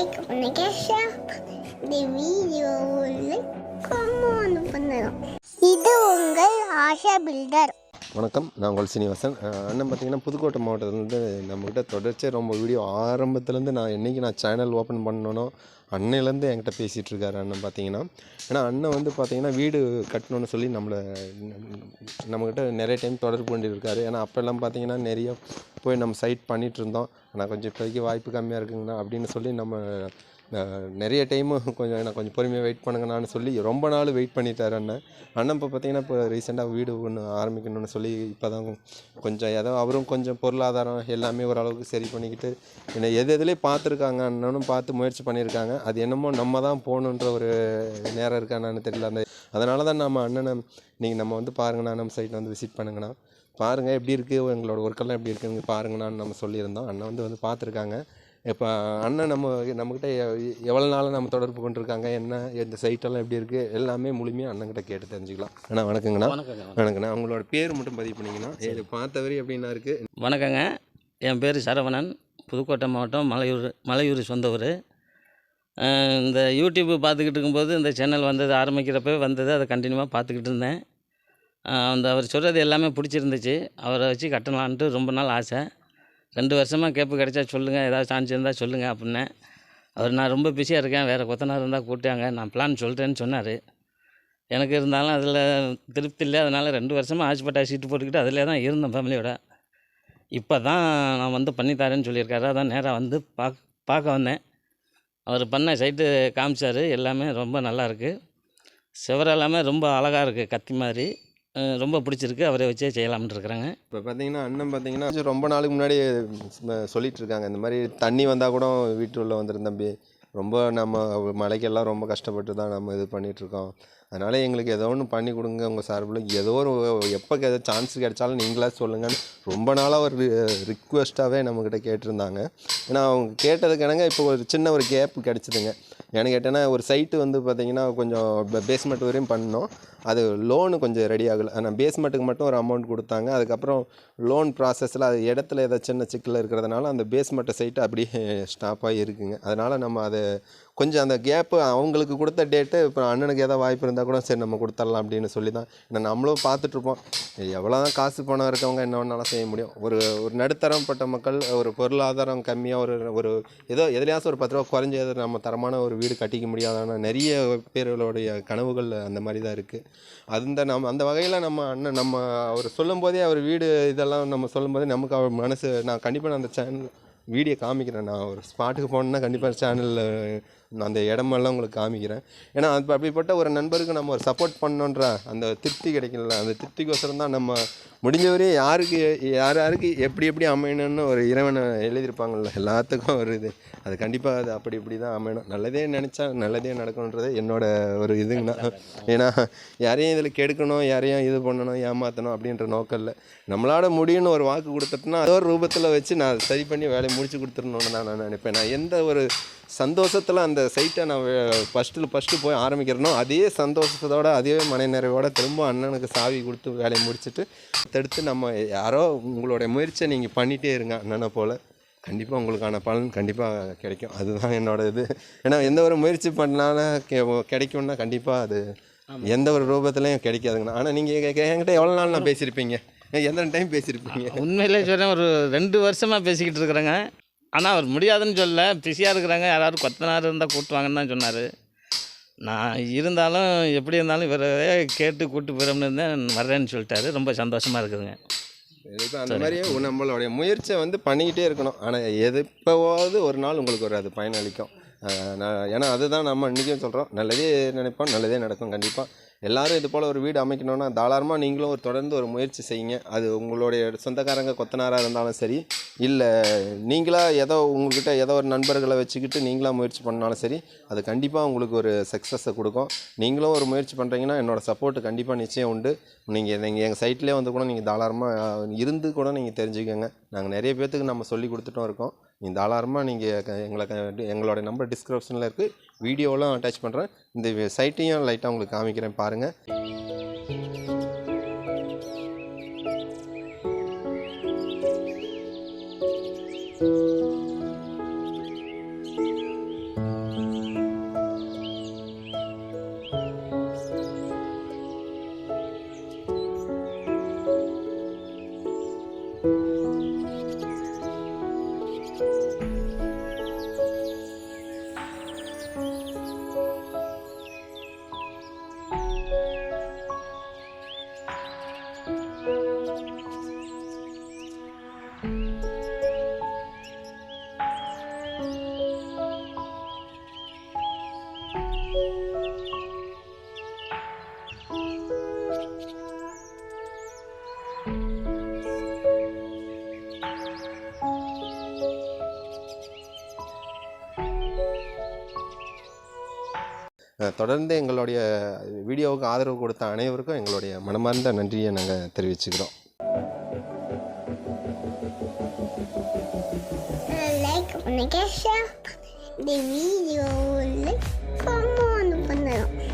Like பண்ணுங்க share இந்த வீடியோவில் கமெண்ட் பண்ணுங்க இது உங்கள் ஆஷா பில்டர் வணக்கம் நான் உங்கள் சீனிவாசன். அண்ணன் பார்த்தீங்கன்னா புதுக்கோட்டை மாவட்டத்துலேருந்து நம்மக்கிட்ட தொடர்ச்சியாக ரொம்ப வீடியோ ஆரம்பத்துலேருந்து நான் என்றைக்கு நான் சேனல் ஓப்பன் பண்ணனோ அண்ணன்லேருந்து என்கிட்ட பேசிகிட்டு இருக்காரு அண்ணன் பார்த்தீங்கன்னா. ஏன்னா அண்ணன் வந்து பார்த்தீங்கன்னா வீடு கட்டணும்னு சொல்லி நம்மளை நம்மக்கிட்ட நிறைய டைம் தொடர்பு கொண்டிருக்காரு. ஏன்னா அப்போல்லாம் பார்த்தீங்கன்னா நிறைய போய் நம்ம சைட் பண்ணிகிட்டு இருந்தோம் ஆனால் கொஞ்சம் இப்போதைக்கு வாய்ப்பு கம்மியாக இருக்குங்கண்ணா அப்படின்னு சொல்லி நம்ம நிறைய டைமு கொஞ்சம் எனக்கு கொஞ்சம் பொறுமையாக வெயிட் பண்ணுங்கண்ணான்னு சொல்லி ரொம்ப நாள் வெயிட் பண்ணிட்டார் அண்ணன். அண்ணன் இப்போ பார்த்தீங்கன்னா இப்போ ரீசெண்டாக வீடு ஒன்று ஆரம்பிக்கணும்னு சொல்லி இப்போ தான் கொஞ்சம் ஏதோ அவரும் கொஞ்சம் பொருளாதாரம் எல்லாமே ஓரளவுக்கு சரி பண்ணிக்கிட்டு என்ன எது எதுலேயே பார்த்துருக்காங்க அண்ணனும் பார்த்து முயற்சி பண்ணியிருக்காங்க. அது என்னமோ நம்ம தான் போகணுன்ற ஒரு நேரம் இருக்காண்ணான்னு தெரியல. அந்த அதனால தான் நம்ம அண்ணனை நீங்கள் நம்ம வந்து பாருங்கண்ணா நம்ம சைட்டில் வந்து விசிட் பண்ணுங்கண்ணா. பாருங்கள் எப்படி இருக்குது எங்களோட ஒர்க்கெல்லாம் எப்படி இருக்குதுன்னு பாருங்கண்ணான்னு நம்ம சொல்லியிருந்தோம். அண்ணன் வந்து வந்து பார்த்துருக்காங்க. இப்போ அண்ணன் நம்ம நம்மக்கிட்ட எவ்வளோ நாளாக நம்ம தொடர்பு கொண்டிருக்காங்க என்ன இந்த சைட்டெல்லாம் எப்படி இருக்குது எல்லாமே முழுமையாக அண்ணன்கிட்ட கேட்டு தெரிஞ்சுக்கலாம். அண்ணா வணக்கங்கண்ணா. வணக்கங்க வணக்கண்ணா உங்களோட பேர் மட்டும் பதிவு பண்ணிங்கன்னா இது பார்த்தவரை எப்படின்னா இருக்குது வணக்கங்க. என் பேர் சரவணன். புதுக்கோட்டை மாவட்டம் மலையூர் மலையூர் சொந்த ஊர். அஹ் இந்த யூடியூப் பார்த்துக்கிட்டு இருக்கும்போது இந்த சேனல் வந்தது ஆரம்பிக்கிறப்ப வந்தது அதை கண்டினியூவாக பார்த்துக்கிட்டு இருந்தேன். அந்த அவர் சொல்கிறது எல்லாமே பிடிச்சிருந்துச்சு. அவரை வச்சு கட்டலான்ட்டு ரொம்ப நாள் ஆசை. ரெண்டு வருஷமாக கேப்பு கிடைச்சா சொல்லுங்கள் ஏதாவது சான்ஸ் இருந்தால் சொல்லுங்கள் அப்படின்னேன் அவர் நான் ரொம்ப பிஸியாக இருக்கேன் வேறு கொத்தனார் இருந்தால் கூப்பிட்டாங்க. நான் பிளான் சொல்கிறேன்னு சொன்னார். எனக்கு இருந்தாலும் அதில் திருப்தி இல்லை அதனால் ரெண்டு வருஷமாக ஆஸ்பட்டா சீட்டு போட்டுக்கிட்டு அதிலே தான் இருந்தேன் ஃபேமிலியோட இப்போ தான் நான் வந்து பண்ணித்தரேன்னு சொல்லியிருக்காரு. அதான் நேராக வந்து பாக் பார்க்க வந்தேன். அவர் பண்ண சைட்டு காமிச்சார். எல்லாமே ரொம்ப நல்லாயிருக்கு சுவர் எல்லாமே ரொம்ப அழகாக இருக்குது கத்தி மாதிரி. ரொம்ப பிடிச்சிருக்கு. அவரை வச்சே செய்யலாம்னு இருக்கிறாங்க. இப்போ பார்த்தீங்கன்னா அண்ணன் பார்த்தீங்கன்னா ரொம்ப நாளுக்கு முன்னாடி சொல்லிட்டு இருக்காங்க. இந்த மாதிரி தண்ணி வந்தால் கூட வீட்டு உள்ள வந்துடும் தம்பி. ரொம்ப நம்ம மழைக்கெல்லாம் ரொம்ப கஷ்டப்பட்டு தான் நம்ம இது பண்ணிகிட்ருக்கோம் அதனால் எங்களுக்கு ஏதோ ஒன்று பண்ணி கொடுங்க. உங்கள் சார்பில் ஏதோ ஒரு எப்போ ஏதோ சான்ஸ் கிடைச்சாலும் நீங்களா சொல்லுங்கன்னு ரொம்ப நாளாக ஒரு ரிக்வெஸ்ட்டாகவே நம்மக்கிட்ட கேட்டிருந்தாங்க. ஏன்னா அவங்க கேட்டதுக்கு என்னங்க இப்போ ஒரு சின்ன ஒரு கேப் கிடச்சிதுங்க. ஏன்னு கேட்டேன்னா ஒரு சைட்டு வந்து பார்த்தீங்கன்னா கொஞ்சம் பேஸ்மெண்ட் வரையும் பண்ணோம். அது லோனு கொஞ்சம் ரெடி ஆகலை. ஆனால் பேஸ்மெண்ட்டுக்கு மட்டும் ஒரு அமௌண்ட் கொடுத்தாங்க. அதுக்கப்புறம் லோன் ப்ராசஸில் அது இடத்துல ஏதோ சின்ன சிக்கல் இருக்கிறதுனால அந்த பேஸ்மெண்ட்டு சைட்டு அப்படியே ஸ்டாப்பாக இருக்குங்க. அதனால் நம்ம அதை கொஞ்சம் அந்த கேப்பு அவங்களுக்கு கொடுத்த டேட்டு இப்போ அண்ணனுக்கு ஏதாவது வாய்ப்பு இருந்தால் கூட சரி நம்ம கொடுத்துடலாம் அப்படின்னு சொல்லி தான் ஏன்னா நம்மளும் பார்த்துட்ருப்போம் எவ்வளோ தான் காசு பணம் இருக்கவங்க என்ன வேணாலும் செய்ய முடியும். ஒரு ஒரு நடுத்தரப்பட்ட மக்கள் ஒரு பொருளாதாரம் கம்மியாக ஒரு ஒரு ஏதோ எதுலையாச்சும் ஒரு பத்து ரூபா குறைஞ்சது நம்ம தரமான ஒரு வீடு கட்டிக்க முடியாதான நிறைய பேர்களுடைய கனவுகள் அந்த மாதிரி தான் இருக்குது அந்த நம்ம அந்த வகையில் நம்ம அண்ணன் நம்ம அவர் சொல்லும்போதே அவர் வீடு இதெல்லாம் நம்ம சொல்லும்போதே நமக்கு அவர் மனசு நான் கண்டிப்பாக நான் அந்த சேனல் வீடியோ காமிக்கிறேன். நான் ஒரு ஸ்பாட்டுக்கு போனேன்னா கண்டிப்பாக சேனலில் நான் அந்த இடமெல்லாம் உங்களுக்கு காமிக்கிறேன். ஏன்னா அது அப்படிப்பட்ட ஒரு நண்பருக்கு நம்ம ஒரு சப்போர்ட் பண்ணோன்ற அந்த திருப்தி கிடைக்கல. அந்த திருப்திக்கோசரம் தான் நம்ம முடிஞ்சவரையும் யாருக்கு யார் யாருக்கு எப்படி எப்படி அமையணும்னு ஒரு இறைவனை எழுதியிருப்பாங்கல்ல எல்லாத்துக்கும் ஒரு இது. அது கண்டிப்பாக அது அப்படி இப்படி தான் அமையணும். நல்லதே நினச்சா நல்லதே நடக்கணுன்றது என்னோட ஒரு இதுங்கண்ணா ஏன்னா யாரையும் இதில் கெடுக்கணும் யாரையும் இது பண்ணணும் ஏமாற்றணும் அப்படின்ற நோக்கம் இல்லை. நம்மளால முடியும்னு ஒரு வாக்கு கொடுத்துட்டோன்னா அதோ ஒரு ரூபத்தில் வச்சு நான் சரி பண்ணி வேலையை முடிச்சு கொடுத்துடணுன்னு தான் நான் நினைப்பேன். நான் எந்த ஒரு சந்தோஷத்தில் அந்த சைட்டை நான் ஃபஸ்ட்டில் ஃபஸ்ட்டு போய் ஆரம்பிக்கிறேனோ அதே சந்தோஷத்தோட அதே மனநிறைவோட திரும்ப அண்ணனுக்கு சாவி கொடுத்து வேலையை முடிச்சுட்டு தடுத்து நம்ம யாரோ உங்களுடைய முயற்சியை நீங்கள் பண்ணிகிட்டே இருங்க அண்ணனை போல். கண்டிப்பாக உங்களுக்கான பலன் கண்டிப்பாக கிடைக்கும். அதுதான் என்னோட இது. ஏன்னா எந்த ஒரு முயற்சி பண்ணாலும் கிடைக்கும்னா கண்டிப்பாக அது எந்த ஒரு ரூபத்துலையும் கிடைக்காதுங்கண்ணா. ஆனால் நீங்கள் என்கிட்ட எவ்வளோ நாள் நான் பேசியிருப்பீங்க? எத்தனை டைம் பேசியிருப்பீங்க? உண்மையிலே சொல்கிறேன் ஒரு ரெண்டு வருஷமாக பேசிக்கிட்டு இருக்கிறேங்க. ஆனால் அவர் முடியாதுன்னு சொல்ல பிஸியாக இருக்கிறாங்க. யாராவது கொத்தனார் இருந்தால் கூட்டுவாங்கன்னு தான் சொன்னார். நான் இருந்தாலும் எப்படி இருந்தாலும் இவரே கேட்டு கூட்டு போயிடணும்னு இருந்தேன். வர்றேன்னு சொல்லிட்டாரு. ரொம்ப சந்தோஷமாக இருக்குதுங்க. இப்போ அந்த மாதிரி நம்மளுடைய முயற்சியை வந்து பண்ணிக்கிட்டே இருக்கணும். ஆனால் எது எப்போவாவது ஒரு நாள் உங்களுக்கு ஒரு அது பயனளிக்கும். நான் ஏன்னா அதுதான் நம்ம இன்றைக்கும் சொல்கிறோம் நல்லதே நினைப்போம் நல்லதே நடக்கும். கண்டிப்பாக எல்லாரும் இது போல் ஒரு வீடு அமைக்கணும்னா தாராளமாக நீங்களும் ஒரு தொடர்ந்து ஒரு முயற்சி செய்யுங்க. அது உங்களுடைய சொந்தக்காரங்க கொத்தனாராக இருந்தாலும் சரி இல்லை நீங்களாக ஏதோ உங்கள்கிட்ட ஏதோ ஒரு நண்பர்களை வச்சுக்கிட்டு நீங்களா முயற்சி பண்ணாலும் சரி அது கண்டிப்பாக உங்களுக்கு ஒரு சக்ஸஸை கொடுக்கும். நீங்களும் ஒரு முயற்சி பண்ணுறீங்கன்னா என்னோடய சப்போர்ட்டு கண்டிப்பாக நிச்சயம் உண்டு. நீங்கள் நீங்கள் எங்கள் சைட்லேயே வந்து கூட நீங்கள் தாராளமாக இருந்து கூட நீங்கள் தெரிஞ்சுக்கோங்க. நாங்கள் நிறைய பேர்த்துக்கு நம்ம சொல்லி கொடுத்துட்டும் இருக்கோம். இந்த அலாரமாக நீங்கள் எங்களை க- எங்களோட நம்பர் டிஸ்கிரிப்ஷனில் இருக்குது வீடியோலாம் அட்டாச் பண்ணுறேன் இந்த சைட்டையும் லைட்டாக உங்களுக்கு காமிக்கிறேன் பாருங்கள் அஹ், தொடர்ந்து எங்களுடைய வீடியோவுக்கு ஆதரவு கொடுத்த அனைவருக்கும் எங்களுடைய மனமார்ந்த நன்றியை நாங்கள் தெரிவிச்சுக்கிறோம். பண்ணுங்க